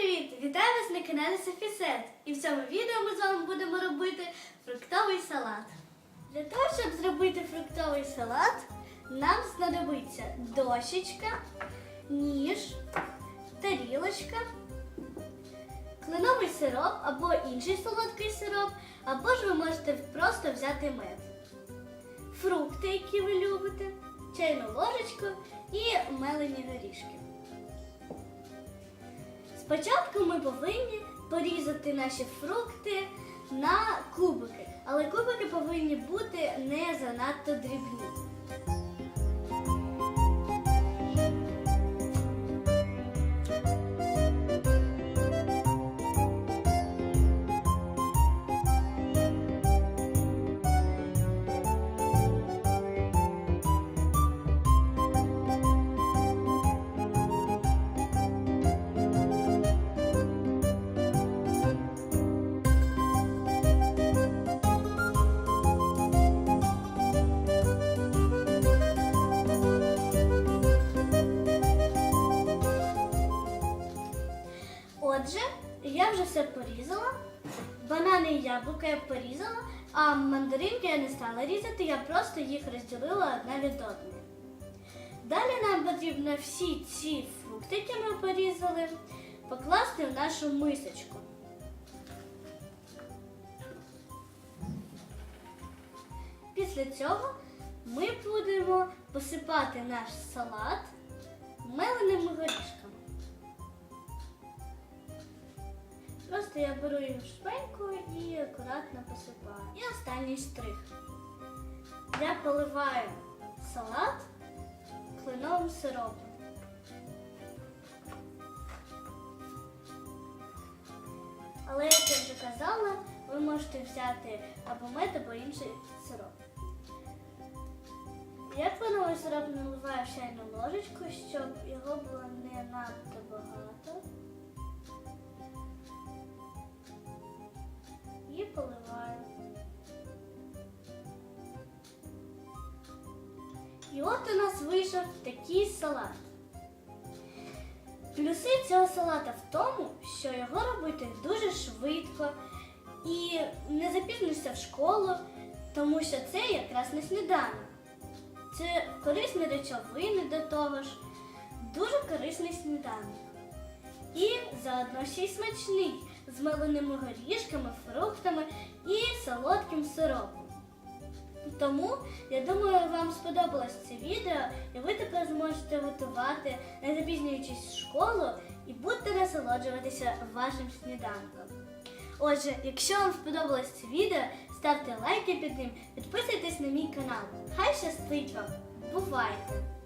привіт! Вітаю вас на каналі Софісет. І в цьому відео ми з вами будемо робити фруктовий салат. Для того, щоб зробити фруктовий салат, нам знадобиться дощечка, ніж, тарілочка, кленовий сироп або інший солодкий сироп, або ж ви можете просто взяти мед, фрукти, які ви любите, чайну ложечку і мелені горішки. Спочатку ми повинні порізати наші фрукти на кубики, але кубики повинні бути не занадто дрібні. Отже, я вже все порізала. Банани і яблука я порізала, а мандаринки я не стала різати, я просто їх розділила одна від одної. Далі нам потрібно всі ці фрукти, які ми порізали, покласти в нашу мисочку. Після цього ми будемо посипати наш салат Просто я беру їх шпенькою і акуратно посипаю. І останній штрих. Я поливаю салат кленовим сиропом. Але як я вже казала, ви можете взяти або мед, або інший сироп. Я кленовий сироп наливаю в чайну ложечку, щоб його було не надто багато. І от у нас вийшов такий салат. Плюси цього салата в тому, що його робити дуже швидко і не запізнишся в школу, тому що це якраз не сніданок. Це корисні речовини до того ж, дуже корисний сніданок. І заодно ще й смачний з меленими горішками, фруктами Тому я думаю, вам сподобалось це відео, і ви тепер зможете готувати, не запізнюючись в школу, і будете насолоджуватися вашим сніданком. Отже, якщо вам сподобалось це відео, ставте лайки під ним, підписуйтесь на мій канал. Хай щастить вам! Бувайте!